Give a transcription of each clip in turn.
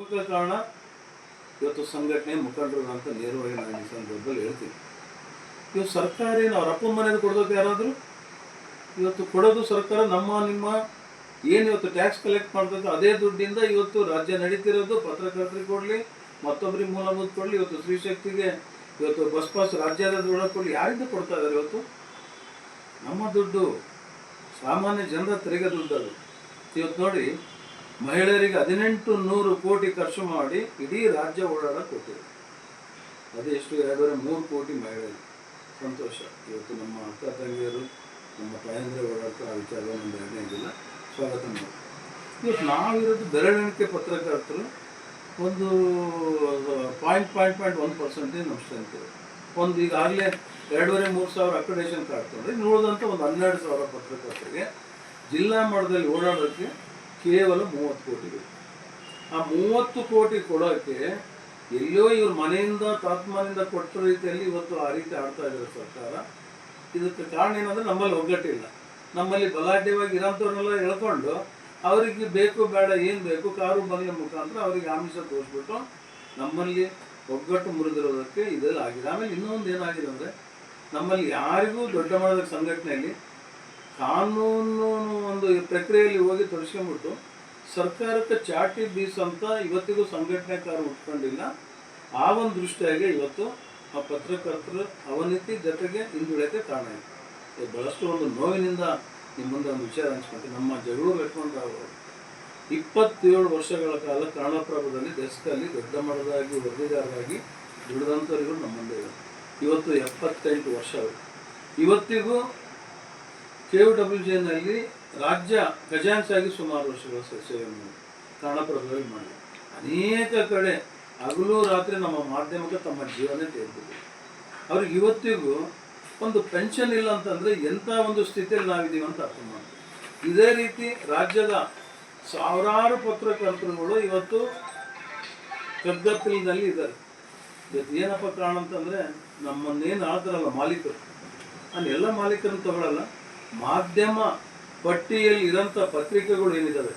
ಪ್ರಮುಖ ಕಾರಣ ಇವತ್ತು ಸಂಘಟನೆ ಮುಖಂಡರು ಅಂತ ನೇರವಾಗಿ ನಾನು ಈ ಸಂದರ್ಭದಲ್ಲಿ ಹೇಳ್ತೀನಿ. ಇವತ್ತು ಸರ್ಕಾರ ಏನು ಅವ್ರ ಮನೆಯಲ್ಲಿ ಕೊಡೋದಕ್ಕೆ ಕೊಡೋದು ಯಾರಾದರೂ? ಇವತ್ತು ಕೊಡೋದು ಸರ್ಕಾರ ನಮ್ಮ, ನಿಮ್ಮ, ಏನು ಇವತ್ತು ಟ್ಯಾಕ್ಸ್ ಕಲೆಕ್ಟ್ ಮಾಡ್ತದೆ ಅದೇ ದುಡ್ಡಿಂದ ಇವತ್ತು ರಾಜ್ಯ ನಡೀತಿರೋದು, ಪತ್ರಕರ್ತರಿಗೆ ಕೊಡಲಿ ಮತ್ತೊಬ್ಬರಿಗೆ ಮೂಲಭೂತ ಕೊಡಲಿ, ಇವತ್ತು ಸ್ತ್ರೀಶಕ್ತಿಗೆ ಇವತ್ತು ಬಸ್ ಪಾಸ್ ರಾಜ್ಯದ ದುಡ್ಡು ಕೊಡಲಿ ಯಾರಿಂದ ಕೊಡ್ತಾ ಇದ್ದಾರೆ ಇವತ್ತು? ನಮ್ಮ ದುಡ್ಡು ಸಾಮಾನ್ಯ ಜನರ ತೆರಿಗೆ ದುಡ್ಡು ಅದು ಇವತ್ತು ನೋಡಿ ಮಹಿಳೆಯರಿಗೆ ಹದಿನೆಂಟು ನೂರು ಕೋಟಿ ಖರ್ಚು ಮಾಡಿ ಇಡೀ ರಾಜ್ಯ ಓಡಾಡಕ್ಕೆ ಕೊಟ್ಟಿದೆ. ಅದೆಷ್ಟು ಎರಡೂವರೆ ಮೂರು ಕೋಟಿ ಮಹಿಳೆಯರು. ಸಂತೋಷ. ಇವತ್ತು ನಮ್ಮ ಅಕ್ಕ ತಂಗಿಯರು, ನಮ್ಮ ತಾಯಂದ್ರೆ ಓಡಾಡ್ತಾ ಆ ವಿಚಾರ ನಮ್ಮ ಇದಿಲ್ಲ ಸ್ವಾಗತ ಇವತ್ತು ನಾವಿರೋದು ಬೆರಳೆಣಿಕೆ ಪತ್ರಕರ್ತರು. ಒಂದು ಪಾಯಿಂಟ್ ಪಾಯಿಂಟ್ ಪಾಯಿಂಟ್ ಒಂದು ಪರ್ಸೆಂಟೇಜ್ ನಮ್ಮ ಸ್ಟ್ರೆಂತ್ ಒಂದು ಈಗಾಗಲೇ ಎರಡೂವರೆ, ಮೂರು ಸಾವಿರ ಅಕ್ರಿಡೇಷನ್ ಕಾರ್ಡ್ ತೊಗೊಂಡ್ರೆ ನೋಡಿದಂಥ ಒಂದು ಹನ್ನೆರಡು ಸಾವಿರ ಪತ್ರಕರ್ತರಿಗೆ ಜಿಲ್ಲಾ ಮಟ್ಟದಲ್ಲಿ ಓಡಾಡೋಕ್ಕೆ ಕೇವಲ ಮೂವತ್ತು ಕೋಟಿ ಬೇಕು. ಆ ಮೂವತ್ತು ಕೋಟಿ ಕೊಡೋಕ್ಕೆ ಎಲ್ಲೋ ಇವ್ರ ಮನೆಯಿಂದ ತಾತ್ಮಾನಿಂದ ಕೊಟ್ಟ ರೀತಿಯಲ್ಲಿ ಇವತ್ತು ಆ ರೀತಿ ಆಡ್ತಾ ಇದ್ದಾರೆ ಸರ್ಕಾರ. ಇದಕ್ಕೆ ಕಾರಣ ಏನಂದ್ರೆ ನಮ್ಮಲ್ಲಿ ಒಗ್ಗಟ್ಟಿಲ್ಲ. ನಮ್ಮಲ್ಲಿ ಬಲಾಢ್ಯವಾಗಿ ಇರೋಂಥವ್ರನ್ನೆಲ್ಲ ಎಳ್ಕೊಂಡು ಅವರಿಗೆ ಬೇಕು, ಬೇಡ, ಏನು ಬೇಕು, ಕಾರು, ಬಂಗ್ಲೆ ಮುಖಾಂತರ ಅವರಿಗೆ ಆಮಿಷ ತೋರಿಸ್ಬಿಟ್ಟು ನಮ್ಮಲ್ಲಿ ಒಗ್ಗಟ್ಟು ಮುರಿದಿರೋದಕ್ಕೆ ಇದೆಲ್ಲ ಆಗಿದೆ ಆಮೇಲೆ ಇನ್ನೊಂದು ಏನಾಗಿದೆ ಅಂದರೆ ನಮ್ಮಲ್ಲಿ ಯಾರಿಗೂ ದೊಡ್ಡ ಮಟ್ಟದ ಸಂಘಟನೆಯಲ್ಲಿ ಕಾನೂನು ಒಂದು ಪ್ರಕ್ರಿಯೆಯಲ್ಲಿ ಹೋಗಿ ತೊಡಸ್ಕೊಂಡ್ಬಿಟ್ಟು ಸರ್ಕಾರಕ್ಕೆ ಚಾಟಿ ಬೀಸಂತ ಇವತ್ತಿಗೂ ಸಂಘಟನೆಕಾರರು ಉಟ್ಕೊಂಡಿಲ್ಲ. ಆ ಒಂದು ದೃಷ್ಟಿಯಾಗಿ ಇವತ್ತು ಆ ಪತ್ರಕರ್ತರು ಅವನತಿ ಜೊತೆಗೆ ಹಿಂದುಳಿಯೋಕ್ಕೆ ಕಾರಣ ಇದೆ. ಬಹಳಷ್ಟು ಒಂದು ನೋವಿನಿಂದ ನಿಮ್ಮ ಮುಂದೆ ಒಂದು ವಿಚಾರ ಹಂಚ್ಕೊಳ್ತೀನಿ ನಮ್ಮ ಜಗಳೂರು ಲಕ್ಷ್ಮಣರಾವ್ ಅವರು ಇಪ್ಪತ್ತೇಳು ವರ್ಷಗಳ ಕಾಲ ಕನ್ನಡಪ್ರಭದಲ್ಲಿ ಡೆಸ್ಕಲ್ಲಿ ದೊಡ್ಡ ಮಟ್ಟದಾಗಿ, ವರದಿಗಾರರಾಗಿ ದುಡಿದಂಥವ್ರಿಗೂ ನಮ್ಮ ಮುಂದೆ ಇವತ್ತು ಎಪ್ಪತ್ತೆಂಟು ವರ್ಷ ಇವತ್ತಿಗೂ ಕೆ ಯು ಡಬ್ಲ್ಯೂ ಜಿನಲ್ಲಿ ರಾಜ್ಯ ಖಜಾನ್ಸಿಯಾಗಿ ಸುಮಾರು ವರ್ಷಗಳ ಸೇ- ಸೇವೆ ಮಾಡಿ ಕನ್ನಡಪ್ರಭದಲ್ಲಿ ಮಾಡಿ ಅನೇಕ ಕಡೆ ಹಗಲು ರಾತ್ರಿ ನಮ್ಮ ಮಾಧ್ಯಮಕ್ಕೆ ತಮ್ಮ ಜೀವನ ತೆಗೆದಿದೆ ಅವ್ರಿಗೆ ಇವತ್ತಿಗೂ ಒಂದು ಪೆನ್ಷನ್ ಇಲ್ಲ ಅಂತಂದರೆ ಎಂಥ ಒಂದು ಸ್ಥಿತಿಯಲ್ಲಿ ನಾವಿದ್ದೀವಿ ಅಂತ ಅರ್ಥ ಮಾಡ್ತೀವಿ. ಇದೇ ರೀತಿ ರಾಜ್ಯದ ಸಾವಿರಾರು ಪತ್ರಕರ್ತರುಗಳು ಇವತ್ತು ಕಗ್ಗತ್ತಲಿನಲ್ಲಿ ಇದ್ದಾರೆ. ಇವತ್ತು ಏನಪ್ಪ ಕಾರಣ ಅಂತಂದರೆ ನಮ್ಮನ್ನೇನು ಆಳ್ತಾರಲ್ಲ ಮಾಲೀಕರು. ನಾನು ಎಲ್ಲ ಮಾಲೀಕರನ್ನು ತಗೊಳ್ಳಲ್ಲ ಮಾಧ್ಯಮ ಪಟ್ಟಿಯಲ್ಲಿ ಇರೋಂಥ ಪತ್ರಿಕೆಗಳು ಏನಿದ್ದಾವೆ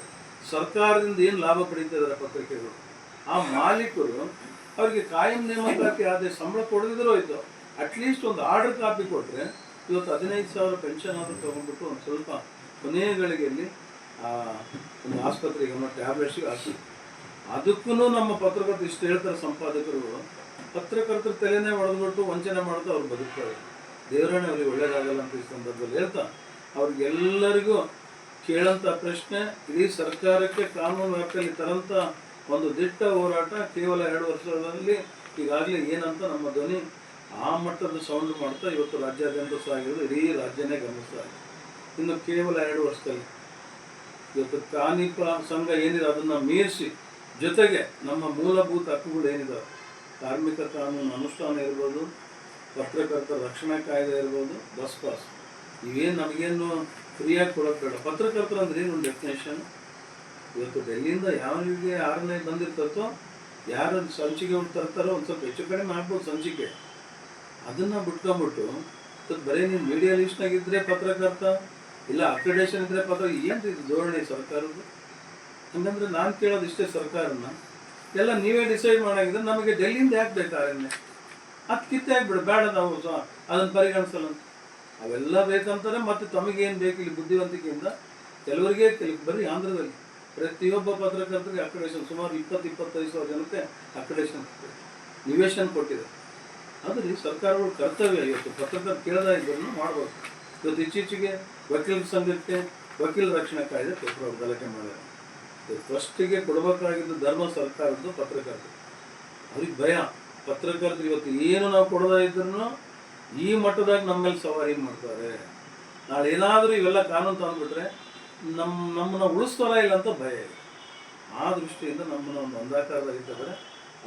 ಸರ್ಕಾರದಿಂದ ಏನು ಲಾಭ ಪಡೀತಾ ಇದ್ದಾರೆ ಪತ್ರಿಕೆಗಳು? ಆ ಮಾಲೀಕರು ಅವರಿಗೆ ಕಾಯಂ ನೇಮಕಾತಿ ಆದ ಸಂಬಳ ಕೊಡದಿದ್ರು ಹೋಯ್ತು ಅಟ್ಲೀಸ್ಟ್ ಒಂದು ಆರ್ಡರ್ ಕಾಪಿ ಕೊಟ್ಟರೆ ಇವತ್ತು ಹದಿನೈದು ಸಾವಿರ ಪೆನ್ಷನ್ ಆದರೂ ತೊಗೊಂಡ್ಬಿಟ್ಟು ಒಂದು ಸ್ವಲ್ಪ ಕೊನೆಯ ಗಳಿಗೆಯಲ್ಲಿ ಒಂದು ಆಸ್ಪತ್ರೆಗೆ ಅನ್ನೋ ಟ್ಯಾಬ್ಲೆಟ್ಸಿಗೆ ಹಾಕಿ. ಅದಕ್ಕೂ ನಮ್ಮ ಪತ್ರಕರ್ತರು ಇಷ್ಟು ಹೇಳ್ತಾರೆ ಸಂಪಾದಕರು. ಪತ್ರಕರ್ತರ ತಲೆನೇ ಹೊಡೆದ್ಬಿಟ್ಟು ವಂಚನೆ ಮಾಡ್ತಾ ಅವ್ರು ಬದುಕ್ತಾರೆ. ದೇವರಾಣಿ ಅವರಿಗೆ ಒಳ್ಳೇದಾಗಲ್ಲ ಅಂತ ಈ ಸಂದರ್ಭದಲ್ಲಿ ಹೇಳ್ತಾ ಅವ್ರಿಗೆಲ್ಲರಿಗೂ ಕೇಳಂತ ಪ್ರಶ್ನೆ, ಇಡೀ ಸರ್ಕಾರಕ್ಕೆ ಕಾನೂನು ವ್ಯಾಪ್ತಿಯಲ್ಲಿ ತರಂತ ಒಂದು ದಿಟ್ಟ ಹೋರಾಟ ಕೇವಲ ಎರಡು ವರ್ಷದಲ್ಲಿ ಈಗಾಗಲೇ ಏನಂತ ನಮ್ಮ ಧ್ವನಿ ಆ ಮಟ್ಟದ ಸೌಂಡ್ ಮಾಡ್ತಾ ಇವತ್ತು ರಾಜ್ಯಾದ್ಯಂತ ಸಾಗಿರೋದು ಇಡೀ ರಾಜ್ಯನೇ ಗಮನಿಸ್ತಾ ಇದೆ ಇನ್ನು ಕೇವಲ ಎರಡು ವರ್ಷದಲ್ಲಿ. ಇವತ್ತು ಕಾನಿಪ ಸಂಘ ಏನಿದೆ, ಅದನ್ನು ಮೀರಿಸಿ ಜೊತೆಗೆ ನಮ್ಮ ಮೂಲಭೂತ ಹಕ್ಕುಗಳು ಏನಿದಾವೆ? ಕಾರ್ಮಿಕ ಕಾನೂನು ಅನುಷ್ಠಾನ ಇರ್ಬೋದು, ಪತ್ರಕರ್ತರ ರಕ್ಷಣಾ ಕಾಯ್ದೆ ಇರ್ಬೋದು, ಬಸ್ ಪಾಸ್. ಇವೇನು ನಮಗೇನು ಫ್ರೀಯಾಗಿ ಕೊಡೋಕೆ ಬೇಡ. ಪತ್ರಕರ್ತರು ಅಂದ್ರೆ ಏನು ಒಂದು ಡೆಫಿನೇಷನ್ ಇವತ್ತು ಡೆಲ್ಲಿಯಿಂದ ಯಾರಿಗೆ ಆರನೇ ಬಂದಿರ್ತತ್ತೋ, ಯಾರು ಸಂಚಿಕೆ ತರ್ತಾರೋ ಒಂದು ಸ್ವಲ್ಪ ಹೆಚ್ಚು ಕಡಿಮೆ ಮಾಡ್ಬೋದು ಸಂಚಿಕೆ. ಅದನ್ನು ಬಿಟ್ಕೊಂಬಿಟ್ಟು ಬರೀ ನೀವು ಮೀಡಿಯಾ ಲಿಸ್ಟ್ನಾಗಿದ್ದರೆ ಪತ್ರಕರ್ತ, ಇಲ್ಲ ಅಕ್ರಿಡೇಷನ್ ಇದ್ದರೆ ಪತ್ರ ಏನು ಇದು ಧೋರಣೆ ಸರ್ಕಾರದ್ದು? ಹಂಗಂದ್ರೆ ನಾನು ಕೇಳೋದು ಇಷ್ಟೇ ಸರ್ಕಾರನ ಎಲ್ಲ ನೀವೇ ಡಿಸೈಡ್ ಮಾಡಾಗಿದ್ರೆ ನಮಗೆ ಡೆಲ್ಲಿಯಿಂದ ಯಾಕೆ ಬೇಕು ಆರಣ್ಯ ಅದು ಕಿತ್ತೆ ಆಗ್ಬಿಡು, ಬೇಡ ನಾವು ಅದನ್ನು ಪರಿಗಣಿಸಲ್ಲ ಅವೆಲ್ಲ ಬೇಕಂತಾರೆ ಮತ್ತೆ ತಮಗೇನು ಬೇಕು ಇಲ್ಲಿ ಬುದ್ಧಿವಂತಿಕೆಯಿಂದ? ಕೆಲವರಿಗೆ ಕೆಲವು ಬರೀ ಆಂಧ್ರದಲ್ಲಿ. ಪ್ರತಿಯೊಬ್ಬ ಪತ್ರಕರ್ತರಿಗೆ ಅಪ್ಲಿಕೇಶನ್ ಸುಮಾರು ಇಪ್ಪತ್ತು, ಇಪ್ಪತ್ತೈದು ಸಾವಿರ ಜನಕ್ಕೆ ಅಪ್ಲಿಕೇಶನ್ ನಿವೇಶನ ಕೊಟ್ಟಿದೆ. ಆದರೆ ಸರ್ಕಾರಗಳು ಕರ್ತವ್ಯ ಇವತ್ತು. ಪತ್ರಕರ್ತ ಕೇಳದ ಮಾಡಬಹುದು ಮಾಡ್ಬೋದು. ಇವತ್ತು ಇತ್ತೀಚೆಗೆ ವಕೀಲರ ಸಂಘಕ್ಕೆ ವಕೀಲ ರಕ್ಷಣಾ ಕಾಯ್ದೆ ಪೇಪರ್ ಅವ್ರು ಗಲಾಟೆ ಮಾಡಿದ್ದಾರೆ. ಫಸ್ಟಿಗೆ ಕೊಡಬೇಕಾಗಿದ್ದು ಧರ್ಮ ಸರ್ಕಾರದ್ದು ಪತ್ರಕರ್ತರು ಅವ್ರಿಗೆ ಭಯ. ಪತ್ರಕರ್ತರು ಇವತ್ತು ಏನು ನಾವು ಕೊಡದ ಇದ್ರೂ ಈ ಮಟ್ಟದಾಗ ನಮ್ಮ ಮೇಲೆ ಸವಾರಿ ಮಾಡ್ತಾರೆ? ನಾಳೆ ಏನಾದರೂ ಇವೆಲ್ಲ ಕಾನೂನು ತಂದುಬಿಟ್ರೆ ನಮ್ಮ ನಮ್ಮನ್ನ ಉಳಿಸ್ತಾರ ಇಲ್ಲ ಅಂತ ಭಯ ಇದೆ. ಆ ದೃಷ್ಟಿಯಿಂದ ನಮ್ಮನ್ನ ಒಂದು ಅಂಧಾಕಾರದಲ್ಲಿ ಇಟ್ಟಿದ್ರೆ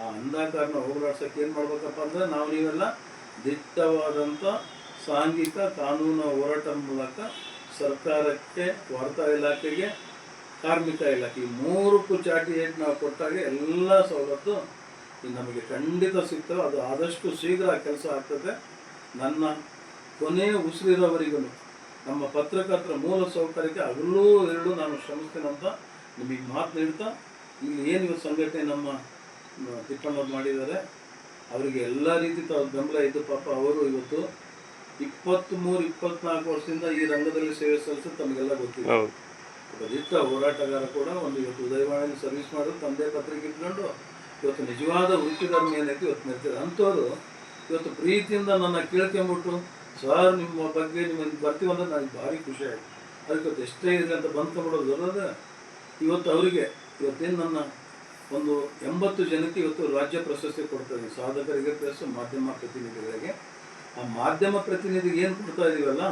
ಆ ಅಂಧಾಕಾರನ ಹೋಗಲಾಡ್ಸಕ್ಕೆ ಏನು ಮಾಡ್ಬೇಕಪ್ಪ ಅಂದರೆ ನಾವು ನೀವೆಲ್ಲ ದಿಟ್ಟವಾದಂಥ ಸಾಂಘಿಕ ಕಾನೂನು ಹೋರಾಟ ಮೂಲಕ ಸರ್ಕಾರಕ್ಕೆ ವಾರ್ತಾ ಇಲಾಖೆಗೆ, ಕಾರ್ಮಿಕ ಇಲಾಖೆ ಈ ಮೂರಕ್ಕೂ ಚಾಟಿ ಏಟ್ ನಾವು ಕೊಟ್ಟಾಗ ಎಲ್ಲ ಸವಲತ್ತು ನಮಗೆ ಖಂಡಿತ ಸಿಗ್ತವೆ. ಅದು ಆದಷ್ಟು ಶೀಘ್ರ ಕೆಲಸ ಆಗ್ತದೆ. ನನ್ನ ಕೊನೆಯ ಉಸಿರಿರೋವರೆಗೂ ನಮ್ಮ ಪತ್ರಕರ್ತರ ಮೂಲ ಸೌಕರ್ಯಕ್ಕೆ ಹಗಲು ಎರಡು ನಾನು ಶ್ರಮಿಸ್ತೇನೆ ಅಂತ ನಿಮಗೆ ಮಾತು ನೀಡ್ತಾ ಇಲ್ಲಿ ಏನು ಇವತ್ತು ಸಂಘಟನೆ ನಮ್ಮ ತಿಪ್ಪಣ್ಣ ತಿಪ್ಪಣ್ಣವ್ರು ಮಾಡಿದ್ದಾರೆ ಅವರಿಗೆ ಎಲ್ಲ ರೀತಿ ತಾವು ಬೆಂಬಲ ಇದ್ದು ಪಾಪ ಅವರು ಇವತ್ತು ಇಪ್ಪತ್ತ್ಮೂರು ಇಪ್ಪತ್ನಾಲ್ಕು ವರ್ಷದಿಂದ ಈ ರಂಗದಲ್ಲಿ ಸೇವೆ ಸಲ್ಲಿಸಿ ತಮಗೆಲ್ಲ ಗೊತ್ತಿದೆ. ಒಬ್ಬ ಹೋರಾಟಗಾರ ಕೂಡ ಒಂದು ಇವತ್ತು ಉದಯವಾಣಿಯಲ್ಲಿ ಸರ್ವಿಸ್ ಮಾಡೋದು ತಂದೆ ಪತ್ರಿಕೆ ಇಟ್ಕೊಂಡು ಇವತ್ತು ನಿಜವಾದ ವೃತ್ತಿಧರ್ಮ ಏನೈತಿ ಇವತ್ತು ನಿರ್ತಾರೆ ಅಂಥವ್ರು ಇವತ್ತು ಪ್ರೀತಿಯಿಂದ ನನ್ನ ಕೇಳ್ಕೊಂಬಿಟ್ಟು, ಸರ್, ನಿಮ್ಮ ಬಗ್ಗೆ ನಿಮ್ಮ ಬರ್ತೀವಿ ಅಂದ್ರೆ ನನಗೆ ಭಾರಿ ಖುಷಿ ಆಯಿತು. ಅದಕ್ಕೆ ಇವತ್ತು ಎಷ್ಟೇ ಇದೆ ಅಂತ ಬಂದ್ಕೊಂಡ್ಬಿಡೋದು ಬರೋದು ಇವತ್ತು ಅವರಿಗೆ, ಇವತ್ತೇನು ನನ್ನ ಒಂದು ಎಂಬತ್ತು ಜನಕ್ಕೆ ಇವತ್ತು ರಾಜ್ಯ ಪ್ರಶಸ್ತಿ ಕೊಡ್ತಾ ಇದ್ದೀವಿ ಸಾಧಕರಿಗೆ ಪ್ಲಸ್ ಮಾಧ್ಯಮ ಪ್ರತಿನಿಧಿಗಳಿಗೆ. ಆ ಮಾಧ್ಯಮ ಪ್ರತಿನಿಧಿಗೆ ಏನು ಕೊಡ್ತಾ ಇದೀವಲ್ಲ,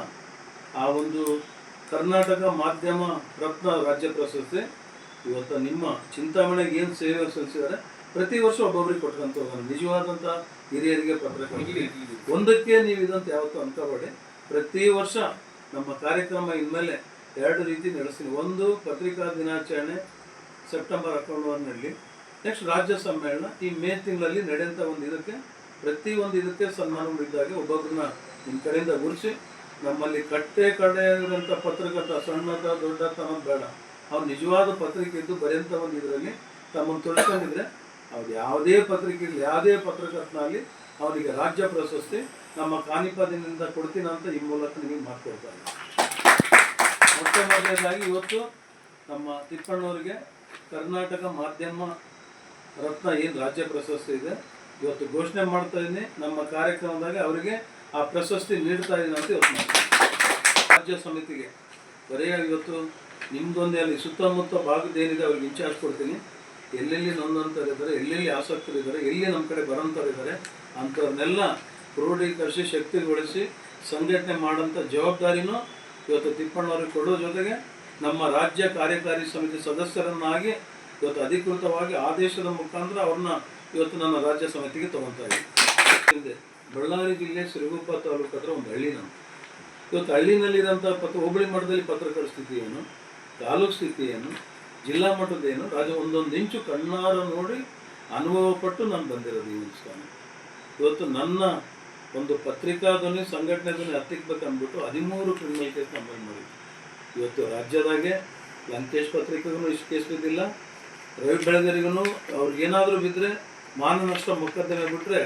ಆ ಒಂದು ಕರ್ನಾಟಕ ಮಾಧ್ಯಮ ರತ್ನ ರಾಜ್ಯ ಪ್ರಶಸ್ತಿ. ಇವತ್ತು ನಿಮ್ಮ ಚಿಂತಾಮಣೆಗೆ ಏನು ಸೇವೆ ಸಲ್ಲಿಸಿದ್ದಾರೆ ಪ್ರತಿ ವರ್ಷ ಒಬ್ಬೊಬ್ಬರಿಗೆ ಕೊಟ್ಕೊಂತ ಹೋಗೋಣ ನಿಜವಾದಂಥ ಹಿರಿಯರಿಗೆ ಪತ್ರ ಒಂದಕ್ಕೆ ನೀವು ಇದಂತ ಯಾವತ್ತೂ ಅನ್ಕೋಬೇಡಿ ಪ್ರತಿ ವರ್ಷ ನಮ್ಮ ಕಾರ್ಯಕ್ರಮ ಇನ್ಮೇಲೆ ಎರಡು ರೀತಿ ನಡೆಸ್ತೀನಿ ಒಂದು ಪತ್ರಿಕಾ ದಿನಾಚರಣೆ ಸೆಪ್ಟೆಂಬರ್ ಅಕ್ಟೋಬರ್ನಲ್ಲಿ ನೆಕ್ಸ್ಟ್ ರಾಜ್ಯ ಸಮ್ಮೇಳನ ಈ ಮೇ ತಿಂಗಳಲ್ಲಿ ನಡೆಯುವಂಥ ಒಂದು ಇದಕ್ಕೆ ಪ್ರತಿ ಒಂದು ಇದಕ್ಕೆ ಸನ್ಮಾನಗಳಿದ್ದಾಗೆ ಒಬ್ಬೊಬ್ಬರನ್ನ ನಿಮ್ಮ ಕಡೆಯಿಂದ ಗುರುಸಿ ನಮ್ಮಲ್ಲಿ ಕಟ್ಟೆ ಕಡೆ ಇರುವಂಥ ಪತ್ರಕರ್ತ ಸಣ್ಣದ ದೊಡ್ಡ ತನ ಬೇಡ. ಅವ್ರು ನಿಜವಾದ ಪತ್ರಿಕೆ ಇದ್ದು ಬರೆಯಂಥ ಒಂದು ಇದರಲ್ಲಿ ತಮ್ಮನ್ನು ತೊಡ್ಕೊಂಡಿದ್ರೆ ಅವ್ರು ಯಾವುದೇ ಪತ್ರಿಕೆಯಲ್ಲಿ ಯಾವುದೇ ಪತ್ರಕರ್ತನಾಗಲಿ ಅವರಿಗೆ ರಾಜ್ಯ ಪ್ರಶಸ್ತಿ, ನಮ್ಮ ಕಾಣಿಪಾದಿನಿಂದ ಕೊಡ್ತೀನಿ ಅಂತ ಈ ಮೂಲಕ ನಿಮಗೆ ಇದ್ದೀನಿ. ಮೊಟ್ಟ ಮೊದಲನೇದಾಗಿ ಇವತ್ತು ನಮ್ಮ ತಿಪ್ಪಣ್ಣವರಿಗೆ ಕರ್ನಾಟಕ ಮಾಧ್ಯಮ ರತ್ನ ಏನು ರಾಜ್ಯ ಪ್ರಶಸ್ತಿ ಇದೆ, ಇವತ್ತು ಘೋಷಣೆ ಮಾಡ್ತಾ ಇದ್ದೀನಿ. ನಮ್ಮ ಕಾರ್ಯಕ್ರಮದಾಗ ಅವರಿಗೆ ಆ ಪ್ರಶಸ್ತಿ ನೀಡ್ತಾ ಇದ್ದೀನಿ ಅಂತ ಇವತ್ತು. ರಾಜ್ಯ ಸಮಿತಿಗೆ. ಬರೆಯ ಇವತ್ತು ನಿಮ್ಮದೊಂದೇ ಅಲ್ಲಿ ಸುತ್ತಮುತ್ತ ಏನಿದೆ, ಅವ್ರಿಗೆ ಇನ್ಚಾರ್ಜ್ ಕೊಡ್ತೀನಿ. ಎಲ್ಲೆಲ್ಲಿ ನೊಂದಂಥವ್ರು ಎಲ್ಲೆಲ್ಲಿ ಆಸಕ್ತರು ಇದ್ದಾರೆ, ಎಲ್ಲಿ ನಮ್ಮ ಕಡೆ ಬರೋಂಥವ್ರು ಇದ್ದಾರೆ, ಅಂಥವ್ರನ್ನೆಲ್ಲ ಕ್ರೋಢೀಕರಿಸಿ, ಶಕ್ತಿಗೊಳಿಸಿ ಸಂಘಟನೆ ಮಾಡೋಂಥ ಜವಾಬ್ದಾರಿನೂ ಇವತ್ತು ತಿಪ್ಪಣ್ಣವ್ರಿಗೆ ಕೊಡೋ ಜೊತೆಗೆ ನಮ್ಮ ರಾಜ್ಯ ಕಾರ್ಯಕಾರಿ ಸಮಿತಿ ಸದಸ್ಯರನ್ನಾಗಿ ಇವತ್ತು ಅಧಿಕೃತವಾಗಿ ಆದೇಶದ ಮುಖಾಂತರ ಅವ್ರನ್ನ ಇವತ್ತು ನನ್ನ ರಾಜ್ಯ ಸಮಿತಿಗೆ ತಗೊತಾ ಇದ್ದೀನಿ. ಬಳ್ಳಾರಿ ಜಿಲ್ಲೆ ಸಿರುಗುಪ್ಪ ತಾಲೂಕು ಹತ್ರ ಒಂದು ಹಳ್ಳಿ ನಾನು ಇವತ್ತು ಹಳ್ಳಿನಲ್ಲಿರೋಂಥ ಪತ್ರ, ಹೋಬಳಿ ಮಠದಲ್ಲಿ ಸ್ಥಿತಿ ಏನು? ತಾಲೂಕು ಸ್ಥಿತಿ ಏನು? ಜಿಲ್ಲಾ ಮಟ್ಟದ ಏನು? ರಾಜ ಒಂದೊಂದು ಇಂಚು ಕಣ್ಣಾರ ನೋಡಿ ಅನುಭವ ಪಟ್ಟು ನಾನು ಬಂದಿರೋದು ಈ ಸ್ಥಾನ. ಇವತ್ತು ನನ್ನ ಒಂದು ಪತ್ರಿಕಾದಲ್ಲಿ ಸಂಘಟನೆದಲ್ಲಿ ಸಂಘಟನೆ ಅಂದ್ಬಿಟ್ಟು ಹದಿಮೂರು ಕ್ರಿಮಿನಲ್ ಕೇಸ್ ಕಂಪ್ಲೇಂಟ್ ಮಾಡಿದ್ವಿ. ಇವತ್ತು ರಾಜ್ಯದಾಗೆ ಲಂಕೇಶ್ ಪತ್ರಿಕೆಗೂ ಇಷ್ಟು ಕೇಸ್ ಬಿದ್ದಿಲ್ಲ. ರವಿ ಬೆಳಗರಿಗೂ ಅವ್ರಿಗೆ ಏನಾದರೂ ಬಿದ್ದರೆ ಮಾನ ನಷ್ಟ ಮೊಕದ್ದಮೆ ಬಿಟ್ಟರೆ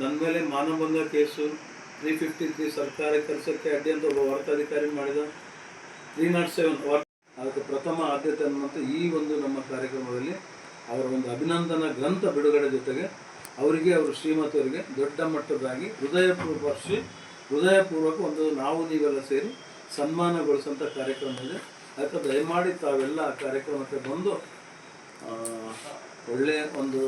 ನನ್ನ ಮೇಲೆ ಮಾನಭಂಗ ಕೇಸು. ತ್ರೀ ಫಿಫ್ಟಿ ತ್ರೀ ಸರ್ಕಾರ ಕೆಲಸಕ್ಕೆ ಅಡ್ಡಿ ಅಂತ ಒಬ್ಬ ವಾರ್ತಾಧಿಕಾರಿ ಮಾಡಿದ. ತ್ರೀ ನಾಟ್ ಸೆವೆನ್ ಅದಕ್ಕೆ ಪ್ರಥಮ ಆದ್ಯತೆ ಅನ್ನುವಂಥ ಈ ಒಂದು ನಮ್ಮ ಕಾರ್ಯಕ್ರಮದಲ್ಲಿ ಅವರ ಒಂದು ಅಭಿನಂದನಾ ಗ್ರಂಥ ಬಿಡುಗಡೆ ಜೊತೆಗೆ ಅವರಿಗೆ, ಅವರು ಶ್ರೀಮತಿಯವರಿಗೆ ದೊಡ್ಡ ಮಟ್ಟದಾಗಿ ಹೃದಯಪೂರ್ವರ್ಷಿ ಹೃದಯಪೂರ್ವಕ ಒಂದು ನಾವು ನೀವೆಲ್ಲ ಸೇರಿ ಸನ್ಮಾನಗೊಳಿಸುವಂಥ ಕಾರ್ಯಕ್ರಮ ಇದೆ. ಅದಕ್ಕೆ ದಯಮಾಡಿ ತಾವೆಲ್ಲ ಕಾರ್ಯಕ್ರಮಕ್ಕೆ ಬಂದು ಒಳ್ಳೆಯ ಒಂದು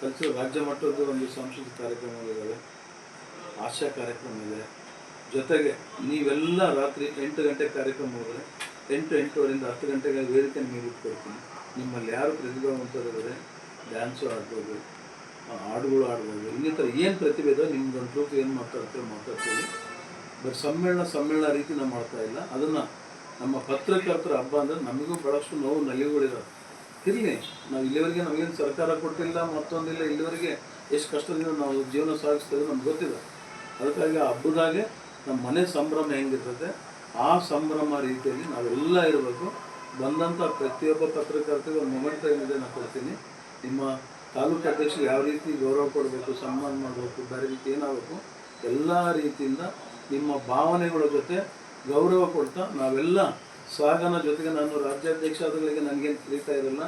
ಕಲ್ಚರ್ ರಾಜ್ಯ ಮಟ್ಟದ ಒಂದು ಸಾಂಸ್ಕೃತಿಕ ಕಾರ್ಯಕ್ರಮಗಳಿದ್ದಾವೆ ಆಶಾ ಕಾರ್ಯಕ್ರಮ ಇದೆ. ಜೊತೆಗೆ ನೀವೆಲ್ಲ ರಾತ್ರಿ ಎಂಟು ಗಂಟೆ ಕಾರ್ಯಕ್ರಮ ಹೋದರೆ ಎಂಟು ಎಂಟೂವರೆಯಿಂದ ಹತ್ತು ಗಂಟೆಗೆ ವೇದಿಕೆ ನಿಮಗೆ ಇಟ್ಕೊಡ್ತೀನಿ ನಿಮ್ಮಲ್ಲಿ ಯಾರು ಪ್ರತಿಭಾವಂತರಿದ್ದಾರೆ ಡ್ಯಾನ್ಸು ಆಡ್ಬೋದು ಹಾಡುಗಳು ಆಡ್ಬೋದು ಇನ್ನಿತರ ಏನು ಪ್ರತಿಭೆ ಇದೆ ಒಂದು ರೂಪ ಏನು ಮಾತಾಡ್ತೀರೋ ಮಾತಾಡ್ತೀವಿ ಬಟ್ ಸಮ್ಮೇಳನ ಸಮ್ಮೇಳನ ರೀತಿ ನಾವು ಮಾಡ್ತಾ ಇಲ್ಲ. ಅದನ್ನು ನಮ್ಮ ಪತ್ರಕರ್ತರ ಹಬ್ಬ ಅಂದರೆ ನಮಗೂ ಭಾಳಷ್ಟು ನೋವು ನಲಿವುಗಳಿರೋದು ಇರಲಿ, ನಾವು ಇಲ್ಲಿವರೆಗೆ ನಮಗೇನು ಸರ್ಕಾರ ಕೊಟ್ಟಿಲ್ಲ, ಮತ್ತೊಂದಿಲ್ಲ, ಇಲ್ಲಿವರೆಗೆ ಎಷ್ಟು ಕಷ್ಟದಿಂದ ನಾವು ಜೀವನ ಸಾಗಿಸ್ತೇವೆ ನಮ್ಗೆ ಗೊತ್ತಿದೆ ಅದಕ್ಕಾಗಿ ಆ ಹಬ್ಬದಾಗೆ ನಮ್ಮ ಮನೆ ಸಂಭ್ರಮ ಹೆಂಗಿರ್ತದೆ ಆ ಸಂಭ್ರಮ ರೀತಿಯಲ್ಲಿ ನಾವೆಲ್ಲ ಇರಬೇಕು. ಬಂದಂಥ ಪ್ರತಿಯೊಬ್ಬ ಪತ್ರಕರ್ತರಿಗೆ ಒಂದು ಮೊಮೆಂಟ್ ಏನಿದೆ ನಾನು ಕೊಡ್ತೀನಿ. ನಿಮ್ಮ ತಾಲೂಕು ಅಧ್ಯಕ್ಷರು ಯಾವ ರೀತಿ ಗೌರವ ಕೊಡಬೇಕು, ಸನ್ಮಾನ ಮಾಡಬೇಕು ಬೇರೆ ರೀತಿ ಏನಾಗಬೇಕು, ಎಲ್ಲ ರೀತಿಯಿಂದ ನಿಮ್ಮ ಭಾವನೆಗಳ ಜೊತೆ ಗೌರವ ಕೊಡ್ತಾ ನಾವೆಲ್ಲ ಸ್ವಾಗನ ಜೊತೆಗೆ ನಾನು ರಾಜ್ಯಾಧ್ಯಕ್ಷ ಆದಗಳಿಗೆ ನನಗೇನು ತಿಳಿತಾ ಇರಲ್ಲ.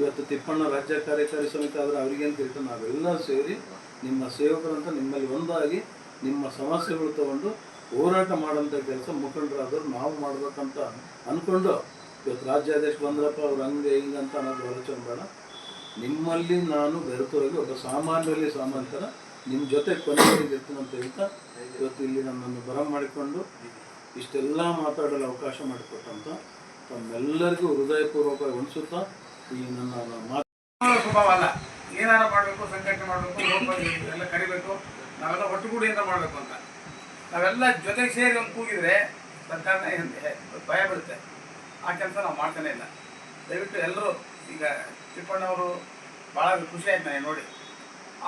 ಇವತ್ತು ತಿಪ್ಪಣ್ಣ ರಾಜ್ಯ ಕಾರ್ಯಕಾರಿ ಸಮಿತಿ ಆದರೆ ಅವ್ರಿಗೇನು ತಿಳಿತಾ ನಾವೆಲ್ಲ ಸೇರಿ ನಿಮ್ಮ ಸೇವಕರಂತ ನಿಮ್ಮಲ್ಲಿ ಒಂದಾಗಿ ನಿಮ್ಮ ಸಮಸ್ಯೆಗಳು ತಗೊಂಡು ಹೋರಾಟ ಮಾಡೋಂಥ ಕೆಲಸ ಮುಖಂಡರಾದವ್ರು ನಾವು ಮಾಡ್ಬೇಕಂತ ಅಂದ್ಕೊಂಡು ಇವತ್ತು ರಾಜ್ಯಾದೇಶ ಬಂದ್ರಪ್ಪ ಅವ್ರು ಹಂಗೆ ಹಿಂಗೆ ಅಂತ ಅನ್ನೋದು ಆಲೋಚನೆ ಬೇಡ. ನಿಮ್ಮಲ್ಲಿ ನಾನು ಬೆರೆತೋಗಿ ಒಬ್ಬ ಸಾಮಾನ್ಯರಲ್ಲಿ ಸಾಮಾನ್ಯರ ನಿಮ್ಮ ಜೊತೆ ಕೊನೆಯಲ್ಲಿ ಅಂತ ಹೇಳ್ತಾ ಇವತ್ತು ಇಲ್ಲಿ ನನ್ನನ್ನು ಬರ ಮಾಡಿಕೊಂಡು ಇಷ್ಟೆಲ್ಲ ಮಾತಾಡಲು ಅವಕಾಶ ಮಾಡಿಕೊಟ್ಟಂತ ತಮ್ಮೆಲ್ಲರಿಗೂ ಹೃದಯಪೂರ್ವಕ ಅನಿಸುತ್ತಾ ಈ ನನ್ನ ಮಾತು. ಅಲ್ಲ. ಏನಾರ ಮಾಡಬೇಕು, ಸಂಘಟನೆ ಮಾಡಬೇಕು ಎಲ್ಲ ಕರಿಬೇಕು ನಾವೆಲ್ಲ ಒಟ್ಟುಗೂಡಿಯಿಂದ ಮಾಡಬೇಕು ಅಂತ. ನಾವೆಲ್ಲ ಜೊತೆಗೆ ಸೇರಿ ಒಂದು ಕೂಗಿದ್ರೆ ಸರ್ಕಾರ ಭಯ ಬೀಳುತ್ತೆ. ಆ ಕೆಲಸ ನಾವು ಮಾಡ್ತಾನೆ ಇಲ್ಲ. ದಯವಿಟ್ಟು ಎಲ್ಲರೂ ಈಗ ತಿಪ್ಪಣ್ಣವರು ಭಾಳ ಖುಷಿ ಆಯ್ತು ನನಗೆ ನೋಡಿ.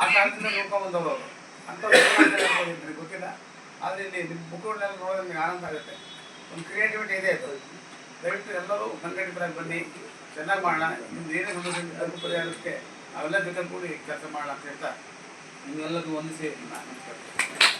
ಆ ಕಾಲದಿಂದ ನೋಡ್ಕೊಂಬಂದವರು ಅವರು. ಅಂಥವ್ರು ಗೊತ್ತಿಲ್ಲ. ಆದರೆ ಇಲ್ಲಿ ನಿಮ್ಮ ಬುಕ್ಗಳನ್ನೆಲ್ಲ ನೋಡಿದ್ರೆ ನಿಮಗೆ ಆನಂದ ಆಗುತ್ತೆ. ಒಂದು ಕ್ರಿಯೇಟಿವಿಟಿ ಇದೆ ಅದು. ದಯವಿಟ್ಟು ಎಲ್ಲರೂ ಸಂಘಟಿತರಾಗಿ ಬನ್ನಿ. ಚೆನ್ನಾಗಿ ಮಾಡೋಣ. ನಿಮ್ದು ಏನೇ ಸಮಸ್ಯೆ ಅದಕ್ಕೂ ಪರಿಹಾರಕ್ಕೆ ನಾವೆಲ್ಲ ಜೊತೆ ಕೂಡಿ ಕೆಲಸ ಮಾಡೋಣ ಅಂತ ಹೇಳ್ತಾ ಒಂದು ಒಂದಿಸಿ ನಾನು